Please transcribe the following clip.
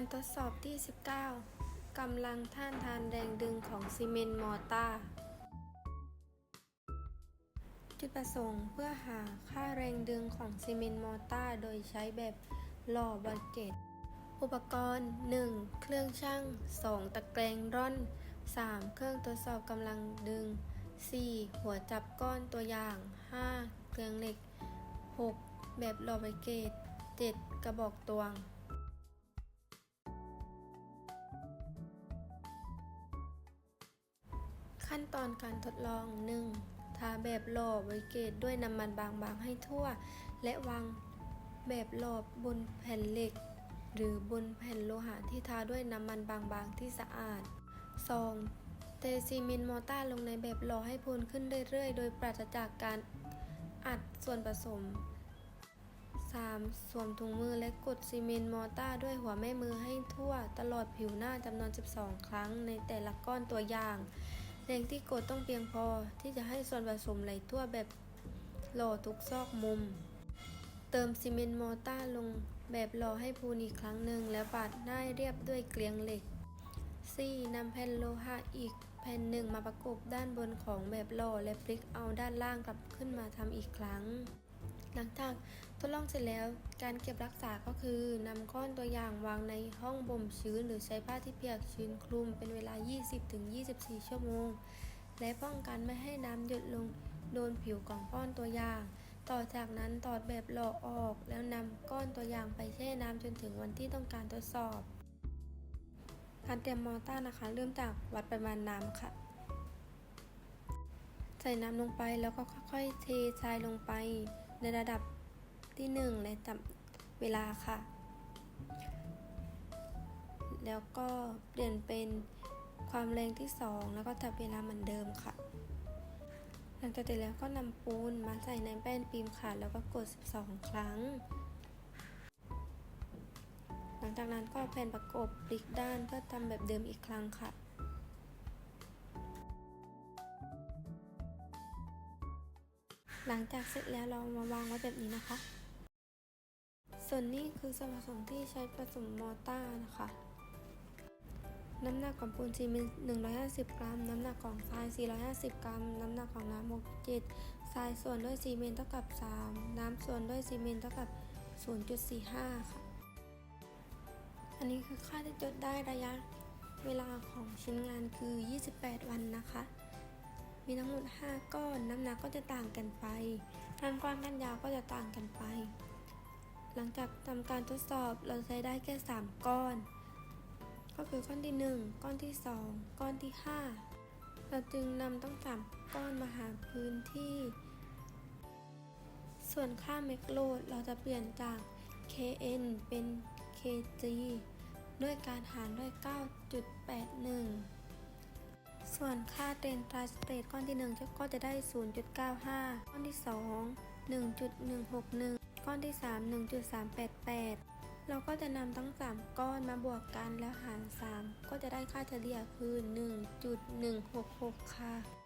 การทดสอบที่ 19 กำลังท่านทานแรงดึงของซีเมนต์มอร์ตาร์จุดประสงค์เพื่อหาค่าแรงดึงของซีเมนต์มอร์ตาร์โดยใช้แบบหล่อบอลเกต อุปกรณ์ 1. เครื่องช่าง 2. ตะแกรงร่อน 3. เครื่องตรวจสอบกำลังดึง 4. หัวจับก้อนตัวอย่าง 5. เกลียงเหล็ก 6. แบบหล่อบอลเกต 7. กระบอกตวง ขั้นตอนการทดลอง 1. ทาแบบหล่อไวเกตด้วยน้ำมันบางๆให้ทั่ว และวางแบบหลอบบนแผ่นเหล็ก หรือบนแผ่นโลหะที่ทาด้วยน้ำมันบางๆที่สะอาด 2. เทซีเมนต์มอร์ตาร์ลงในแบบหล่อให้พูนขึ้นเรื่อยๆ โดยปราศจากการอัดส่วนผสม 3. สวมถุงมือและกดซีเมนต์มอร์ตาร์ด้วยหัวแม่มือให้ทั่วตลอดผิวหน้าจำนวน 12 ครั้งในแต่ละก้อนตัวอย่าง แรงที่กดต้องเพียงพอที่จะให้ส่วนผสมไหลทั่วแบบหล่อทุกซอกมุม เติมซีเมนต์มอร์ตาร์ลงแบบหล่อให้พูนอีกครั้งหนึ่งแล้วปาดหน้าเรียบด้วยเกลียงเหล็ก 4. นำแผ่นโลหะอีกแผ่นหนึ่งมาประกบด้านบนของแบบหล่อและพลิกเอาด้านล่างกลับขึ้นมาทำอีกครั้ง หลังจากทดลองเสร็จแล้วการเก็บรักษาก็คือนำก้อนตัวอย่างวางในห้องบ่มชื้น หรือใช้ผ้าที่เปียกชื้นคลุมเป็นเวลา 20-24 ชั่วโมง และป้องกันไม่ให้น้ำหยดลงโดนผิวของก้อนตัวอย่าง ต่อจากนั้นถอดแบบหล่อออก แล้วนำก้อนตัวอย่างไปแช่น้ำจนถึงวันที่ต้องการทดสอบ การเตรียมมอร์ตานะคะ เริ่มจากวัดปริมาณน้ำค่ะใส่น้ำลงไปแล้วก็ค่อยๆเททรายลงไป ในระดับที่ 1 ในตัเวลาค่ะ แล้วก็เปลี่ยนเป็นความแรงที่ 2 แล้วก็จับเวลาเหมือนเดิมค่ะ หลังจากเสร็จแล้วก็นำปูนมาใส่ในแป้นฟิล์มค่ะ แล้วก็กด 12 ครั้ง หลังจากนั้นก็แผ่นประกบพลิกด้านเพื่อทำแบบเดิมอีกครั้งค่ะ หลังจากเสร็จแล้วเรามาวางไว้แบบนี้นะคะ ส่วนนี้คือส่วนผสมที่ใช้ผสมมอร์ตานะคะ น้ำหนักของปูนซีเมนต์150 กรัม น้ำหนักของทราย 450 กรัม น้ำหนักของน้ำ67ทรายส่วนด้วยซีเมนต์เท่ากับ 3 น้ำส่วนด้วยซีเมนต์เท่ากับ 0.45 ค่ะ อันนี้คือค่าที่จดได้ระยะเวลาของชิ้นงานคือ 28 วันนะคะ มีทั้งหมด 5 ก้อน น้ำหนักก็จะต่างกันไปทางกว้างกันยาวก็จะต่างกันไป หลังจากทำการทดสอบเราใช้ได้แค่ 3 ก้อน ก็คือก้อนที่ 1 ก้อนที่ 2 ก้อนที่ 5 เราจึงนำทั้ง3ก้อนมาหาพื้นที่ ส่วนค่าเมกโลดเราจะเปลี่ยนจาก kn เป็น kg ด้วยการหารด้วย 9.81 ส่วนค่าเตนทรานสเตทก้อนที่ 1 ก็จะได้ 0.95 ก้อนที่ 2 1.161 ก้อนที่ 3 1.388 เราก็จะนำทั้ง 3 ก้อนมาบวกกันแล้วหาร 3 ก็จะได้ค่าเฉลี่ยคือ 1.166 ค่ะ